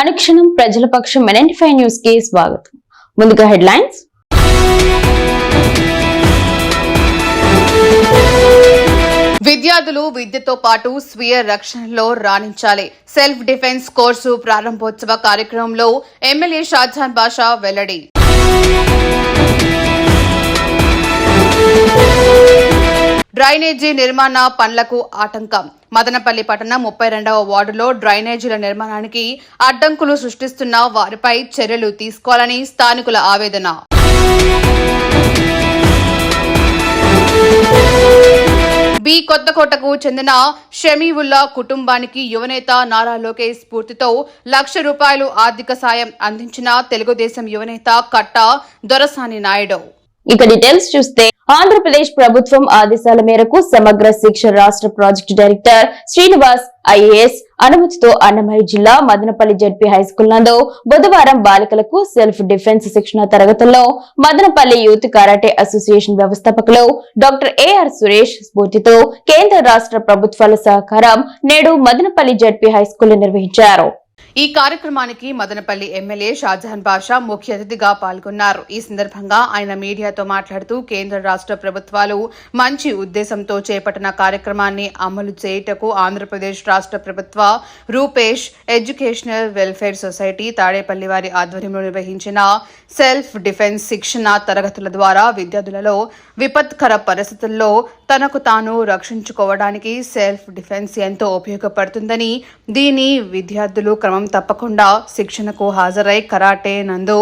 అనుక్షణం ప్రజల పక్షం ఎన్ఎన్టీ న్యూస్కి స్వాగతం. ముందుగా హెడ్లైన్స్. విద్యార్థులు విద్యతో పాటు స్వీయ రక్షణలో రాణించాలి. సెల్ఫ్ డిఫెన్స్ కోర్సు ప్రారంభోత్సవ కార్యక్రమంలో ఎమ్మెల్యే షాజహాన్ బాషా వెల్లడి. డ్రైనేజీ నిర్మాణ పనులకు ఆటంకం. మదనపల్లి పట్టణం ముప్పై రెండవ వార్డులో డ్రైనేజీల నిర్మాణానికి అడ్డంకులు సృష్టిస్తున్న వారిపై చర్యలు తీసుకోవాలని స్థానికుల ఆవేదన. బి కొత్తకోటకు చెందిన షమీవుల్లా కుటుంబానికి యువనేత నారా లోకేష్ స్ఫూర్తితో లక్ష రూపాయలు ఆర్థిక సాయం అందించిన తెలుగుదేశం యువనేత కట్ట దొరసాని నాయుడు. ఇక డీటెయిల్స్ చూస్తే ఆంధ్రప్రదేశ్ ప్రభుత్వం ఆదేశాల మేరకు సమగ్ర శిక్ష రాష్ట్ర ప్రాజెక్టు డైరెక్టర్ శ్రీనివాస్ ఐఏఎస్ అనుమతితో అన్నమయ్య జిల్లా మదనపల్లి జడ్పీ హైస్కూల్ నందు బుధవారం బాలికలకు సెల్ఫ్ డిఫెన్స్ శిక్షణ తరగతుల్లో మదనపల్లి యూత్ కరాటే అసోసియేషన్ వ్యవస్థాపకులు డాక్టర్ ఏఆర్ సురేష్ స్ఫూర్తితో కేంద్ర రాష్ట్ర ప్రభుత్వాల సహకారం నేడు మదనపల్లి జడ్పీ హైస్కూల్ నిర్వహించారు. ఈ కార్యక్రమానికి మదనపల్లి ఎమ్మెల్యే షాజహాన్ బాషా ముఖ్య అతిథిగా పాల్గొన్నారు. ఈ సందర్భంగా ఆయన మీడియాతో మాట్లాడుతూ కేంద్ర రాష్ట్ర ప్రభుత్వాలు మంచి ఉద్దేశంతో చేపట్టిన కార్యక్రమాన్ని అమలు చేయుటకు ఆంధ్రప్రదేశ్ రాష్ట్ర ప్రభుత్వ Rupesh educational welfare society Tadepalli వారి ఆధ్వర్యంలో నిర్వహించిన సెల్ఫ్ డిఫెన్స్ శిక్షణ తరగతుల ద్వారా విద్యార్థులలో విపత్కర పరిస్థితుల్లో తనకు తాను రక్షించుకోవడానికి సెల్ఫ్ డిఫెన్స్ ఎంతో ఉపయోగపడుతుందని దీని విద్యార్థులు క్రమం తప్పకుండా శిక్షణకు హాజరై కరాటే నందు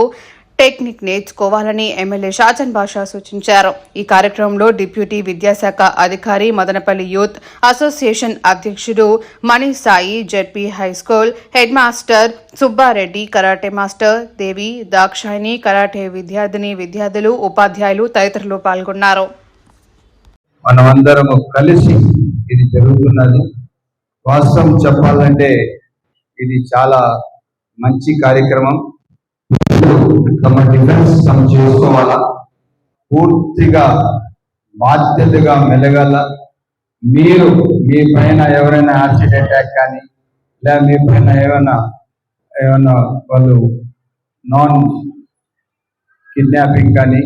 టెక్నిక్ నేర్చుకోవాలని ఎమ్మెల్యే షాజన్ బాషా సూచించారు. ఈ కార్యక్రమంలో డిప్యూటీ విద్యాశాఖ అధికారి మదనపల్లి యూత్ అసోసియేషన్ అధ్యక్షుడు Mani Sai ZP high school head master Subbareddy karate master Devi Dakshayini karate విద్యార్థిని విద్యార్థులు ఉపాధ్యాయులు తదితరులు పాల్గొన్నారు. మనమందరము కలిసి ఇది జరుగుతున్నది. వాస్తవం చెప్పాలంటే ఇది చాలా మంచి కార్యక్రమం. తమ డిఫెన్స్ తమ చేసుకోవాలా పూర్తిగా బాధ్యతగా మెలగాల. మీరు మీ పైన ఎవరైనా యాసిడ్ అటాక్ కానీ లేదా మీ పైన ఏమైనా ఏమైనా వాళ్ళు నాన్ కిడ్నాపింగ్ కానీ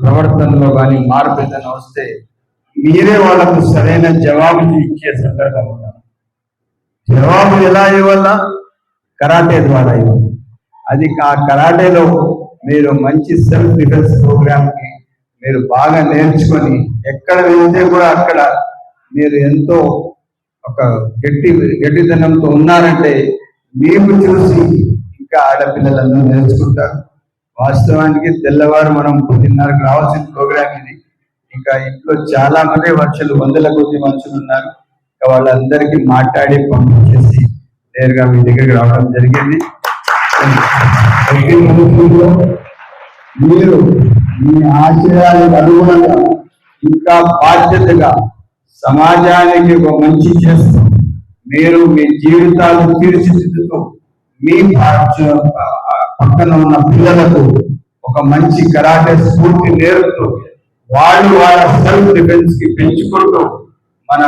ప్రవర్తనలో కానీ మార్పు ఏదైనా వస్తే మీరే వాళ్ళకు సరైన జవాబు ఇచ్చే సందర్భం జవాబు ఎలా ఇవ్వాలా? కరాటే ద్వారా ఇవ్వాలి. అది ఆ కరాటేలో మీరు మంచి సెల్ఫ్ డిఫెన్స్ ప్రోగ్రామ్కి మీరు బాగా నేర్చుకొని ఎక్కడ వెళ్తే కూడా అక్కడ మీరు ఎంతో ఒక గట్టి గట్టితనంతో ఉన్నారంటే మీకు చూసి ఇంకా ఆడపిల్లలందరూ నేర్చుకుంటారు. వాస్తవానికి తెల్లవారు మనం పదిన్నరకు రావాల్సిన ప్రోగ్రామ్ ఇది. ఇంకా ఇంట్లో చాలా మంది వర్షాలు వందల కొద్ది మనుషులు ఉన్నారు. వాళ్ళందరికీ మాట్లాడి పంపించేసి నేరుగా మీ దగ్గరికి రావడం జరిగింది. మీరు మీ ఆశయాలకు అనుగుణంగా ఇంకా బాధ్యతగా సమాజానికి ఒక మంచి చేస్తూ మీరు మీ జీవితాలు తీర్చిదిద్దుతూ మీ పక్కన ఉన్న పిల్లలకు ఒక మంచి కరాటే స్ఫూర్తి నేర్పుతూ వాళ్ళు వాళ్ళ సెల్ఫ్ డిఫెన్స్కి పెంచుకుంటూ మన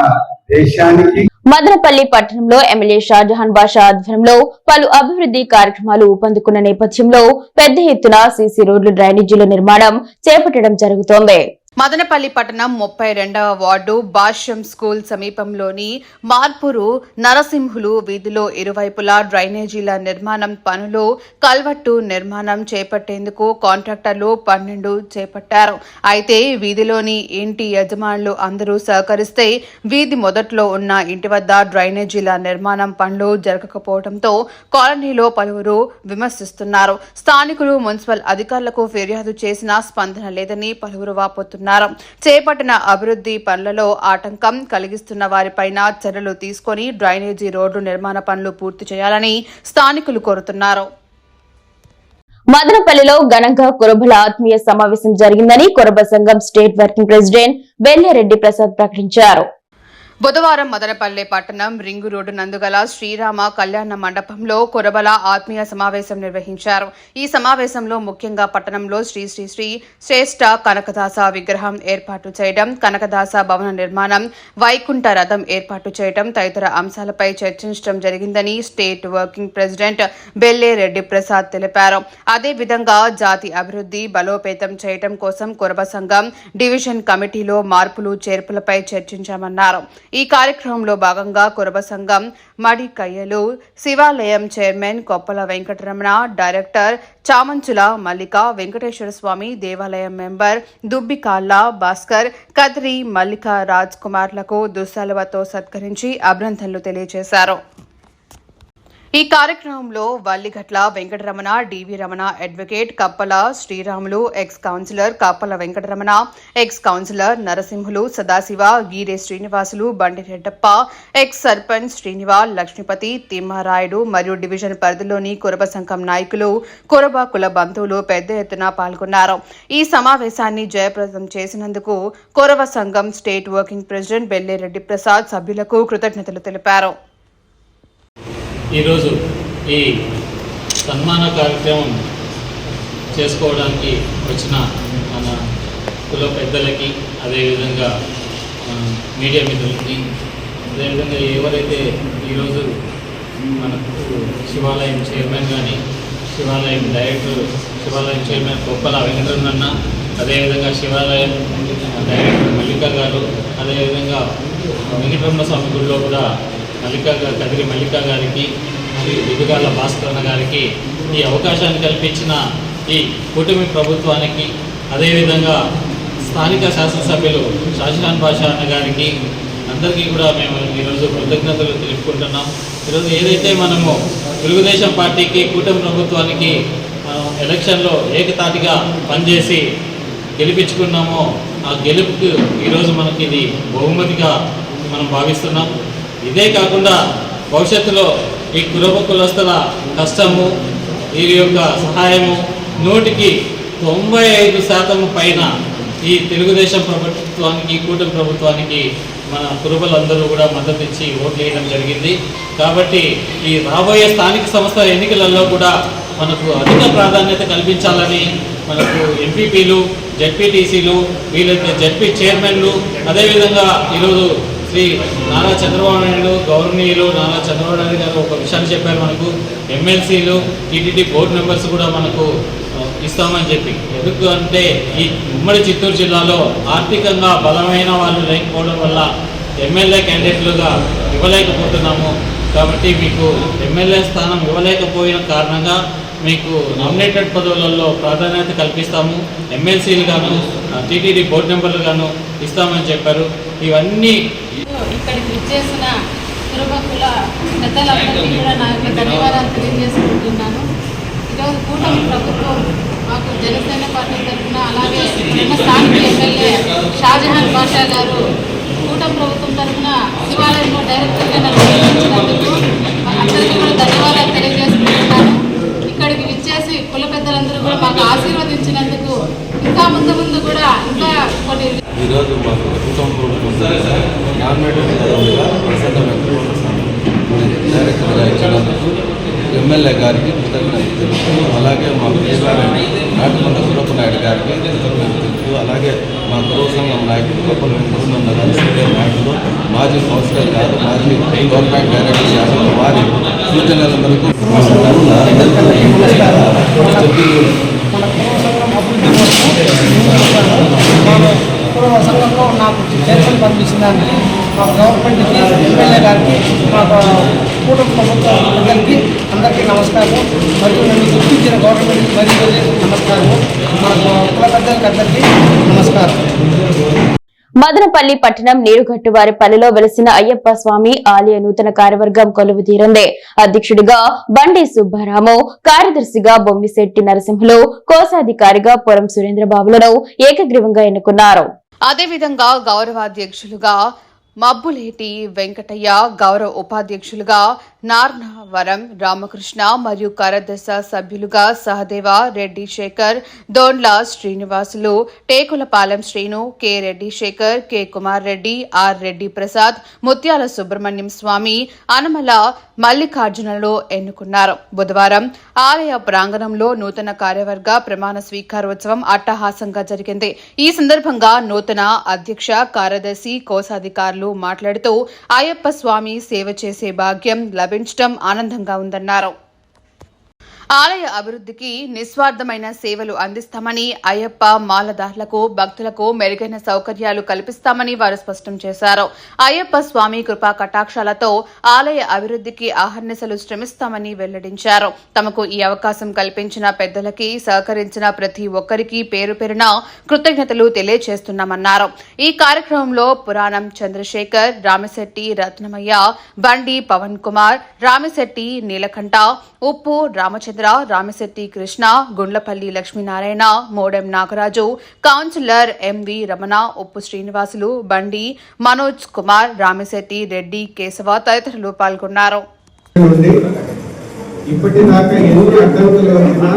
మదనపల్లి పట్టణంలో ఎమ్మెల్యే షాజహాన్ బాషా ఆధ్వర్యంలో పలు అభివృద్ధి కార్యక్రమాలు ఊపందుకున్న నేపథ్యంలో పెద్ద ఎత్తున సీసీ రోడ్లు డ్రైనేజీల నిర్మాణం చేపట్టడం జరుగుతోంది. మదనపల్లి పట్టణం ముప్పై రెండవ వార్డు భాష్యం స్కూల్ సమీపంలోని మార్పురు నరసింహులు వీధిలో ఇరువైపులా డ్రైనేజీల నిర్మాణం పనులు కల్వట్టు నిర్మాణం చేపట్టేందుకు కాంట్రాక్టర్లు పన్నెండు చేపట్టారు. అయితే వీధిలోని ఇంటి యజమానులు అందరూ సహకరిస్తే వీధి మొదట్లో ఉన్న ఇంటి వద్ద డ్రైనేజీల నిర్మాణం పనులు జరగకపోవడంతో కాలనీలో పలువురు విమర్శిస్తున్నారు. స్థానికులు మున్సిపల్ అధికారులకు ఫిర్యాదు చేసినా స్పందన లేదని పలువురు వాపోతున్నారు. చేపట్టిన అభివృద్ధి పనులలో ఆటంకం కలిగిస్తున్న వారిపైన చర్యలు తీసుకొని డ్రైనేజీ రోడ్డు నిర్మాణ పనులు పూర్తి చేయాలని స్థానికులు కోరుతున్నారు. మదనపల్లిలో ఘనంగా కురబల ఆత్మీయ సమావేశం జరిగిందని కురబ సంఘం state working president Vellareddy Prasad ప్రకటించారు. బుధవారం మదనపల్లె పట్టణం రింగు రోడ్డు నందుగల శ్రీరామ కళ్యాణ మండపంలో కొరబల ఆత్మీయ సమావేశం నిర్వహించారు. ఈ సమావేశంలో ముఖ్యంగా పట్టణంలో శ్రీ శ్రీ శ్రీ శ్రేష్ఠ కనకదాస విగ్రహం ఏర్పాటు చేయడం కనకదాస భవన నిర్మాణం వైకుంఠ రథం ఏర్పాటు చేయడం తదితర అంశాలపై చర్చించడం జరిగిందని state working president Belle Reddy Prasad తెలిపారు. అదేవిధంగా జాతి అభివృద్ధి బలోపేతం చేయడం కోసం కురబ సంఘం డివిజన్ కమిటీలో మార్పులు చేర్పులపై చర్చించామన్నారు. ఈ కార్యక్రమంలో భాగంగా కురబ సంఘం మడికయ్యలు శివాలయం చైర్మన్ కొప్పల వెంకటరమణ డైరెక్టర్ చామంచుల మల్లిక వెంకటేశ్వర స్వామి దేవాలయం మెంబర్ దుబ్బికాళ్ళ భాస్కర్ కద్రి మల్లిక రాజ్ కుమార్లకు దుస్సలవతో సత్కరించి అభినందనలు తెలియజేశారు. ఈ కార్యక్రమంలో Vallighatla Venkataramana DV Ramana advocate Kappala Sriramulu ex councillor Kappala Venkataramana ex councillor Narasimhulu Sadasiva Geere Srinivasulu Bandi Reddappa ex sarpanch Srinivas Lakshmipathi Thimmarayudu మరియు డివిజన్ పరిధిలోని కురబ సంఘం నాయకులు కురబ కుల బంధువులు పెద్ద ఎత్తున పాల్గొన్నారు. ఈ సమావేశాన్ని జయప్రదం చేసినందుకు కురవ సంఘం state working president Bellereddy Prasad సభ్యులకు కృతజ్ఞతలు తెలిపారు. ఈరోజు ఈ సన్మాన కార్యక్రమం చేసుకోవడానికి వచ్చిన మన కుల పెద్దలకి అదేవిధంగా మీడియా మిత్రులకి అదేవిధంగా ఎవరైతే ఈరోజు మనకు శివాలయం చైర్మన్ కానీ శివాలయం డైరెక్టర్ శివాలయం చైర్మన్ గొప్పల వెంకటరమణ అదేవిధంగా శివాలయం డైరెక్టర్ మల్లిక గారు అదేవిధంగా వెంకటరమణ స్వామి గుడిలో కూడా మల్లికా గారు కదిరి మల్లికా గారికి మరియు దిగుగాల భాస్కరణ గారికి ఈ అవకాశాన్ని కల్పించిన ఈ కూటమి ప్రభుత్వానికి అదేవిధంగా స్థానిక శాసనసభ్యులు షాజహాన్ బాషా అన్న గారికి అందరికీ కూడా మేము ఈరోజు కృతజ్ఞతలు తెలుపుకుంటున్నాం. ఈరోజు ఏదైతే మనము తెలుగుదేశం పార్టీకి కూటమి ప్రభుత్వానికి మనం ఎలక్షన్లో ఏకతాటిగా పనిచేసి గెలిపించుకున్నామో ఆ గెలుపుకు ఈరోజు మనకి ఇది బహుమతిగా మనం భావిస్తున్నాం. ఇదే కాకుండా భవిష్యత్తులో ఈ కురబ కులస్తుల కష్టము వీరి యొక్క సహాయము నూటికి తొంభై ఐదు శాతం పైన ఈ తెలుగుదేశం ప్రభుత్వానికి కూటమి ప్రభుత్వానికి మన కురుబలందరూ కూడా మద్దతు ఇచ్చి ఓట్లు వేయడం జరిగింది. కాబట్టి ఈ రాబోయే స్థానిక సంస్థల ఎన్నికలలో కూడా మనకు అధిక ప్రాధాన్యత కల్పించాలని మనకు ఎంపీపీలు జడ్పీటీసీలు వీలైతే జడ్పీ చైర్మన్లు అదేవిధంగా ఈరోజు శ్రీ నారా చంద్రబాబు నాయుడు గౌరవనీయులు నారా చంద్రబాబు నాయుడు గారు ఒక విషయాన్ని చెప్పారు మనకు. ఎమ్మెల్సీలు టీటీడీ బోర్డు మెంబర్స్ కూడా మనకు ఇస్తామని చెప్పి. ఎందుకు అంటే ఈ ఉమ్మడి చిత్తూరు జిల్లాలో ఆర్థికంగా బలమైన వాళ్ళు లేకపోవడం వల్ల ఎమ్మెల్యే క్యాండిడేట్లుగా ఇవ్వలేకపోతున్నాము. కాబట్టి మీకు ఎమ్మెల్యే స్థానం ఇవ్వలేకపోయిన కారణంగా మీకు నామినేటెడ్ పదవులలో ప్రాధాన్యత కల్పిస్తాము. ఎమ్మెల్సీలు గాను టీటీడీ బోర్డు మెంబర్లు గాను ఇస్తామని చెప్పారు. ఇవన్నీ ఇక్కడికి విచ్చేసిన కురుబకుల పెద్దలందరికీ కూడా నా యొక్క ధన్యవాదాలు తెలియజేసుకుంటున్నాను. ఈరోజు కూటమి ప్రభుత్వం మాకు జనసేన పార్టీ తరఫున అలాగే ఉన్న స్థానిక ఎమ్మెల్యే షాజహాన్ బాషా గారు కూటమి ప్రభుత్వం తరఫున శివాలయంలో డైరెక్టర్గా నన్ను అందరికీ కూడా ధన్యవాదాలు తెలియజేస్తున్నాను ఇక్కడికి విచ్చేసి కుల పెద్దలందరూ కూడా మాకు ఆశీర్వదించినందుకు ఇంకా ముందు ముందు కూడా ఇంకా కొన్ని ఈరోజు మాకు కుటుంబ ప్రభుత్వం నామినేటెడ్ పదవులుగా ప్రసన్న డైరెక్టర్గా ఇచ్చినందుకు ఎమ్మెల్యే గారికి కృతజ్ఞతలు. తెలుపుతూ అలాగే మా ప్రియగారైన నాటుమండ సురప్ప నాయుడు గారికి కృతజ్ఞతలు. తెలుపుతూ అలాగే మా కురవ సంఘం నాయకులు గొప్పల వెంకటరమణ గారు సీనియర్ నాయకులు మాజీ కౌన్సిలర్ గారు మాజీ గవర్నమెంట్ డైరెక్టర్ గారు వారి సూచనల మేరకు ఇప్పుడు సంఘంలో నాకు చైర్మన్ పంపించిందానికి మా గవర్నమెంట్కి ఎమ్మెల్యే గారికి మా కూటమి ప్రభుత్వం అందరికీ అందరికీ నమస్కారం. మరియు నన్ను గుర్తించిన గవర్నమెంట్కి మరియు మరీ నమస్కారం. మా కుల పెద్దలకి అందరికీ నమస్కారం. మదనపల్లి పట్టణం నీరుగట్టువారిపల్లిలో వెలిసిన అయ్యప్ప స్వామి ఆలయ నూతన కార్యవర్గం కొలువు తీరందే. అధ్యక్షుడిగా బండి సుబ్బారాము కార్యదర్శిగా బొమ్మిశెట్టి నరసింహులు కోశాధికారిగా పురం సురేంద్రబాబులను ఏకగ్రీవంగా ఎన్నుకున్నారు. అదేవిధంగా గౌరవాధ్యక్షులుగా మబ్బులేటి వెంకటయ్య గౌరవ ఉపాధ్యక్షులుగా నార్నవరం రామకృష్ణ మరియు కరదశ సభ్యులుగా Sahadeva Reddy Sekhar Dondla Srinivasulu Tekulapalem Srinu K. Reddy Sekhar K. Kumar Reddy R. Reddy Prasad Muthyala Subrahmanyam Swamy అనమల మల్లికార్జునలో ఎన్నుకున్నారు. బుధవారం ఆలయ ప్రాంగణంలో నూతన కార్యవర్గ ప్రమాణ స్వీకారోత్సవం అట్టహాసంగా జరిగింది. ఈ సందర్భంగా నూతన అధ్యక్ష కార్యదర్శి కోశాధికారులు మాట్లాడుతూ అయ్యప్ప స్వామి సేవ చేసే భాగ్యం లభించడం ఆనందంగా ఉందన్నారు. ఆలయ అభివృద్ధికి నిస్వార్థమైన సేవలు అందిస్తామని అయ్యప్ప మాలదారులకు భక్తులకు మెరుగైన సౌకర్యాలు కల్పిస్తామని వారు స్పష్టం చేశారు. అయ్యప్ప స్వామి కృపా కటాక్షాలతో ఆలయ అభివృద్ధికి ఆహర్నిశలు శ్రమిస్తామని వెల్లడించారు. తమకు ఈ అవకాశం కల్పించిన పెద్దలకి సహకరించిన ప్రతి ఒక్కరికి పేరు పేరున కృతజ్ఞతలు తెలియజేస్తున్నామన్నారు. ఈ కార్యక్రమంలో పురాణం చంద్రశేఖర్ రామశెట్టి రత్నమయ్య బండి పవన్ కుమార్ రామశెట్టి నీలకంఠ ఉప్పు రామచంద్ర రామశెట్టి కృష్ణ గుండ్లపల్లి లక్ష్మీనారాయణ మోడెం నాగరాజు కౌన్సిలర్ ఎంవి రమణ ఉప్పు శ్రీనివాసులు బండి మనోజ్ కుమార్ రామశెట్టి రెడ్డి కేశవ తదితరులు పాల్గొన్నారు. ఇప్పటిదాకా ఎన్ని అడ్డంకులు వచ్చినా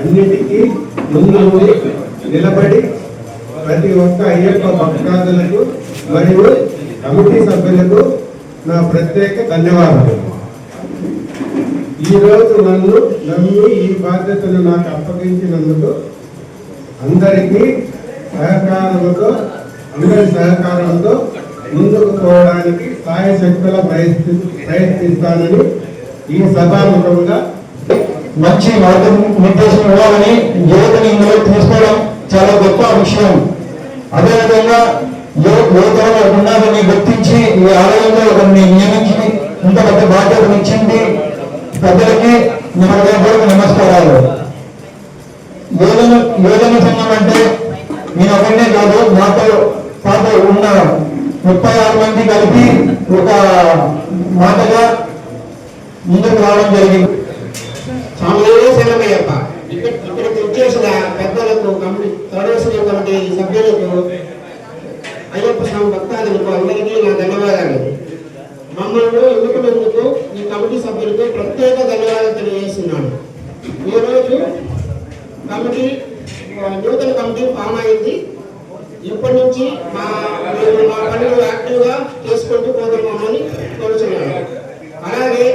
అన్నిటికీ ముందు నిలబడి ప్రతి ఒక్క అయ్యప్ప భక్తాదులకు మరియు కమిటీ సభ్యులకు నా ప్రత్యేక ధన్యవాదాలు. ఈరోజు నన్ను నమ్మి ఈ బాధ్యతను నాకు అప్పగించినందుకు అందరికీ సహకారంతో అందరి సహకారంతో ముందుకు పోవడానికి సాయ శక్తుల ప్రయత్ని ప్రయత్నిస్తానని ఈ సభాముఖంగా మంచి మార్గం నిర్దేశం ఇవ్వాలని యువతని ఇందులో తీసుకోవడం చాలా గొప్ప విషయం. అదేవిధంగా యువతలో ఉన్నారని గుర్తించి ఈ ఆలయంలో ఒకరిని నియమించి ఇంత పెద్ద బాధ్యతనిచ్చింది ఇచ్చింది పెద్దలకి నా హృదయపూర్వక నమస్కారాలు యోజన యోజన సంఘం అంటే నేను ఒకటే కాదు నాతో పాటు ఉన్న ముప్పై ఆరు మంది కలిపి ఒక మాటగా ముందుకు రావడం జరిగింది. స్వామియే ఇక్కడికి వచ్చేసిన పెద్దలకు కమిటీ తొడవసిన సభ్యులకు అయ్యప్ప స్వామి భక్తాదులకు అందరికీ నా ధన్యవాదాలు. మమ్మల్ని ఎన్నుకున్నందుకు ఈ కమిటీ సభ్యులకు ప్రత్యేక ధన్యవాదాలు తెలియజేస్తున్నాను. ఈరోజు కమిటీ నూతన కమిటీ ఫామ్ అయింది. ఇప్పటి నుంచి మా మేము మా పనులు యాక్టివ్గా చేసుకుంటూ పోతున్నామని కోరుచున్నాను. అలాగే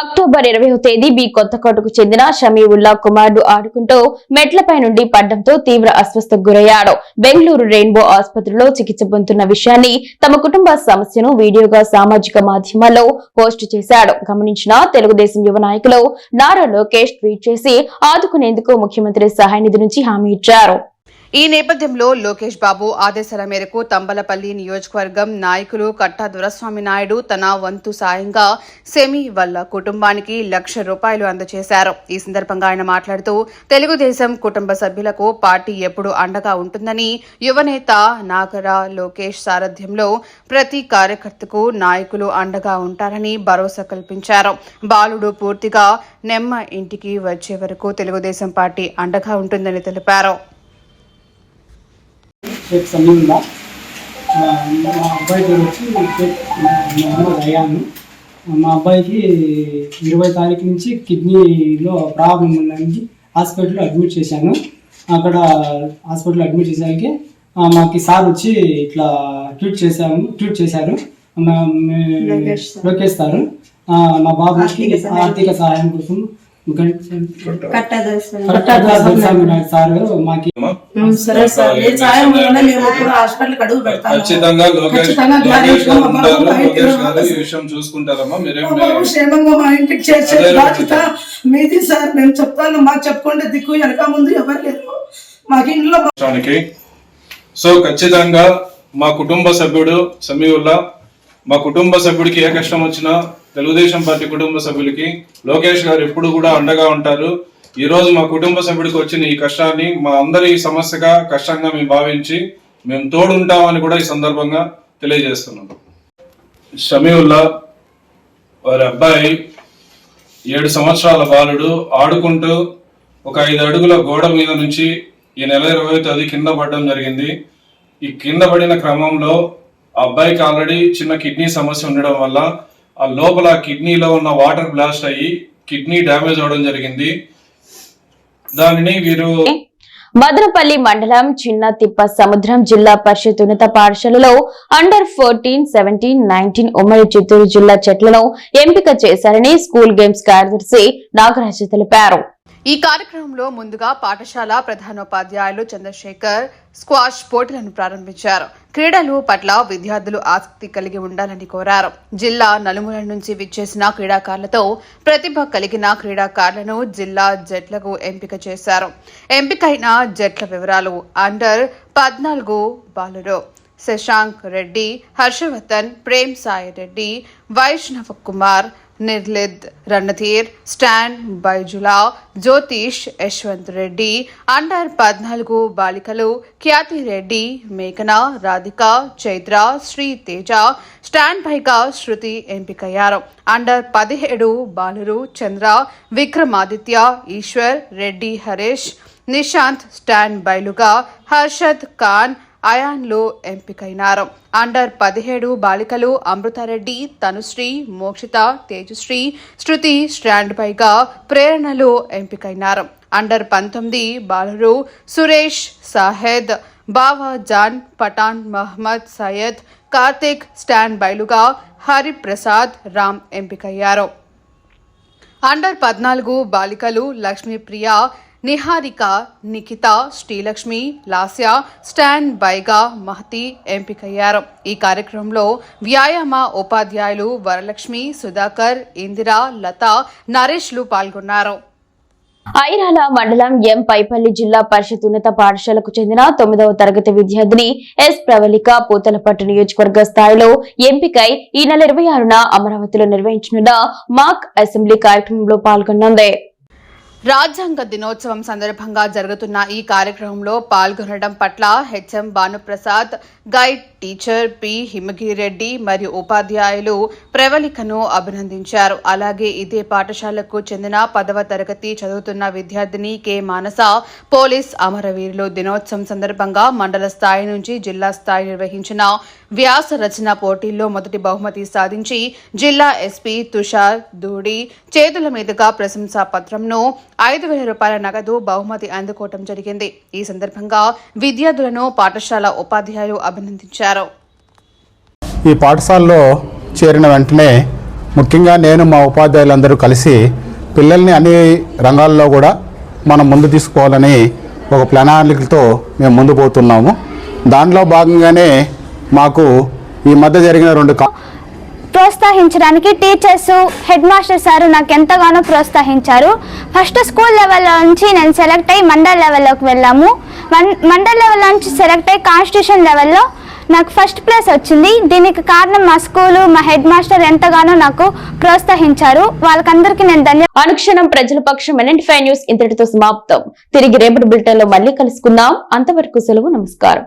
అక్టోబర్ ఇరవై తేదీ బి కొత్తకోటకు చెందిన షమీవుల్లా కుమారుడు ఆడుకుంటూ మెట్లపై నుండి పడ్డంతో తీవ్ర అస్వస్థకు గురయ్యాడు. బెంగళూరు రెయిన్బో ఆసుపత్రిలో చికిత్స పొందుతున్న విషయాన్ని తమ కుటుంబ సమస్యను వీడియోగా సామాజిక మాధ్యమాల్లో పోస్టు చేశాడు. గమనించిన తెలుగుదేశం యువ నాయకులు నారా లోకేష్ ట్వీట్ చేసి ఆదుకునేందుకు ముఖ్యమంత్రి సహాయ నిధి నుంచి హామీ ఇచ్చారు. ఈ నేపథ్యంలో లోకేష్ బాబు ఆదేశాల మేరకు తంబలపల్లి నియోజకవర్గం నాయకులు కట్టా దొరస్వామి నాయుడు తన వంతు సాయంగా సెమీ వల్ల కుటుంబానికి లక్ష రూపాయలు అందజేశారు. ఈ సందర్భంగా ఆయన మాట్లాడుతూ తెలుగుదేశం కుటుంబ సభ్యులకు పార్టీ ఎప్పుడు అండగా ఉంటుందని యువనేత నాగరా లోకేష్ సారథ్యంలో ప్రతి కార్యకర్తకు నాయకులు అండగా ఉంటారని భరోసా కల్పించారు. బాలుడు పూర్తిగా నెమ్మ ఇంటికి వచ్చే వరకు తెలుగుదేశం పార్టీ అండగా ఉంటుందని తెలిపారు. షేక్ సమీంలా మా అబ్బాయి పేరు వచ్చి షేక్ మహమ్మద్ అయాన్ మా అబ్బాయికి ఇరవై తారీఖు నుంచి కిడ్నీలో ప్రాబ్లం ఉన్నది హాస్పిటల్లో అడ్మిట్ చేశాను. అక్కడ హాస్పిటల్లో అడ్మిట్ చేశాకే మాకు సార్ వచ్చి ఇట్లా ట్వీట్ చేశాము ట్వీట్ చేశారు. లోకేష్ సార్. మా బాబుకి ఆర్థిక సహాయం కోసం ఖచ్చితంగా చూసుకుంటారమ్మా మీరేం మా బాబు క్షేమంగా మా ఇంటికి బాధ్యత మీది సార్ మేము చెప్తాను మాకు చెప్పుకుంటే దిక్కు వెనక ముందు ఎవరు లేరు. మాకు ఇంట్లో సో ఖచ్చితంగా మా కుటుంబ సభ్యుడు సమీవుల్లా మా కుటుంబ సభ్యుడికి ఏ కష్టం వచ్చినా తెలుగుదేశం పార్టీ కుటుంబ సభ్యులకి లోకేష్ గారు ఎప్పుడు కూడా అండగా ఉంటారు. ఈ రోజు మా కుటుంబ సభ్యుడికి వచ్చిన ఈ కష్టాన్ని మా అందరి సమస్యగా కష్టంగా మేము భావించి మేము తోడుంటామని కూడా ఈ సందర్భంగా తెలియజేస్తున్నాం. షమీవుల్లా వారి అబ్బాయి ఏడు సంవత్సరాల బాలుడు ఆడుకుంటూ ఒక ఐదు అడుగుల గోడ మీద నుంచి ఈ నెల ఇరవై తేదీ కింద పడడం జరిగింది. ఈ కింద పడిన క్రమంలో అబ్బాయికి ఆల్రెడీ చిన్న కిడ్నీ సమస్య ఉండడం వల్ల ఆ లోపల కిడ్నీలో ఉన్న వాటర్ బ్లాస్ట్ అయ్యి కిడ్నీ డ్యామేజ్ అవడం జరిగింది. దానిని వీరు మదనపల్లి మండలం చిన్న తిప్ప సముద్రం జిల్లా పరిషత్ ఉన్నత పాఠశాలలో అండర్ ఫోర్టీన్ సెవెంటీన్ నైన్టీన్ ఉమ్మడి చిత్తూరు జిల్లా చెట్లను ఎంపిక చేశారని స్కూల్ గేమ్స్ కార్యదర్శి నాగరాజు తెలిపారు. ఈ కార్యక్రమంలో ముందుగా పాఠశాల ప్రధానోపాధ్యాయులు చంద్రశేఖర్ స్క్వాష్ పోటీలను ప్రారంభించారు. క్రీడలు పట్ల విద్యార్థులు ఆసక్తి కలిగి ఉండాలని కోరారు. జిల్లా నలుమూల నుంచి విచ్చేసిన క్రీడాకారులతో ప్రతిభ కలిగిన క్రీడాకారులను జిల్లా జట్లకు ఎంపిక చేశారు. ఎంపికైన జట్ల వివరాలు అండర్ పద్నాలుగు బాలులు శశాంక్ రెడ్డి హర్షవర్ధన్ ప్రేమ్ సాయి రెడ్డి వైష్ణవ కుమార్ నిర్లిద్ రణధీర్ స్టాన్ బైజులావ్ జ్యోతిష్ యశ్వంత్ రెడ్డి అండర్ పద్నాలుగు బాలికలు ఖ్యాతి రెడ్డి మేఘన రాధిక చైత్ర శ్రీ తేజ స్టాండ్ పైగా శృతి ఎంపికయ్యారు. అండర్ పదిహేడు బాలురు చంద్ర విక్రమాదిత్య ఈశ్వర్ రెడ్డి హరీష్ నిశాంత్ స్టాండ్ బైలుగా హర్షద్ ఖాన్ అయాన్లో ఎంపికైనారు. అండర్ పదిహేడు బాలికలు అమృతారెడ్డి తనుశ్రీ మోక్షిత తేజశ్రీ శృతి స్టాండ్ పైగా ప్రేరణలో ఎంపికైనారు. అండర్ పంతొమ్మిది బాలురు సురేష్ సాహెద్ బావా జాన్ పఠాన్ మహమ్మద్ సయ్యద్ కార్తిక్ స్టాండ్ బైలుగా హరిప్రసాద్ రామ్ ఎంపికయ్యారు. అండర్ పద్నాలుగు బాలికలు లక్ష్మీప్రియ నిహారిక నిఖిత శ్రీలక్ష్మి లాస్య స్టాండ్ బైగా మహతి ఎంపికయ్యారు. ఈ కార్యక్రమంలో వ్యాయామ ఉపాధ్యాయులు వరలక్ష్మి సుధాకర్ ఇందిర లత నరేష్లు పాల్గొన్నారు. ఐరాల మండలం ఎం పైపల్లి జిల్లా పరిషత్ ఉన్నత పాఠశాలకు చెందిన తొమ్మిదవ తరగతి విద్యార్థిని ఎస్ ప్రవళిక పూతలపట్టు నియోజకవర్గ స్థాయిలో ఎంపికై ఈ నెల ఇరవై ఆరున అమరావతిలో నిర్వహించనున్న మాక్ అసెంబ్లీ కార్యక్రమంలో పాల్గొన్నది రాజ్యాంగ దినోత్సవం సందర్భంగా జరుగుతున్న ఈ కార్యక్రమంలో పాల్గొనడం పట్ల HM Bhanuprasad guide teacher P Himagirireddy మరియు ఉపాధ్యాయులు ప్రవళికను అభినందించారు. అలాగే ఇదే పాఠశాలకు చెందిన పదవ తరగతి చదువుతున్న విద్యార్థిని కె మానస పోలీస్ అమరవీరులు దినోత్సవం సందర్భంగా మండల స్థాయి నుంచి జిల్లా స్థాయి నిర్వహించిన వ్యాస రచన పోటీల్లో మొదటి బహుమతి సాధించి జిల్లా ఎస్పీ తుషార్ దూడి చేతుల మీదుగా ప్రశంసా పత్రంను ఐదు వేల రూపాయల నగదు బహుమతి అందుకోవటం జరిగింది. ఈ సందర్భంగా విద్యార్థులను పాఠశాల ఉపాధ్యాయులు అభినందించారు. ఈ పాఠశాలలో చేరిన వెంటనే ముఖ్యంగా నేను మా ఉపాధ్యాయులందరూ కలిసి పిల్లల్ని అన్ని రంగాల్లో కూడా మనం ముందు తీసుకోవాలని ఒక ప్రణాళికతో మేము ముందు పోతున్నాము. దానిలో భాగంగానే మాకు ఈ మధ్య జరిగిన రెండు ప్రోత్సహించడానికి టీచర్స్ హెడ్ మాస్టర్ సార్ నాకు ఎంతగానో ప్రోత్సహించారు. ఫస్ట్ స్కూల్ లెవెల్లో నుంచి నేను సెలెక్ట్ అయ్యి మండల్ లెవెల్లోకి వెళ్ళాము. మండల్ లెవెల్ నుంచి సెలెక్ట్ అయ్యి కాన్స్టిట్యూషన్ లెవెల్లో నాకు ఫస్ట్ ప్లేస్ వచ్చింది. దీనికి కారణం మా స్కూలు మా హెడ్ మాస్టర్ ఎంతగానో నాకు ప్రోత్సహించారు. వాళ్ళకందరికీ నేను ధన్య అనుక్షణం ప్రజల పక్షం ఎన్ఎంటీ ఫైవ్ న్యూస్ ఇంతటితో సమాప్తం. తిరిగి రేపటి బులెటిన్లో మళ్ళీ కలుసుకుందాం. అంతవరకు సెలవు నమస్కారం.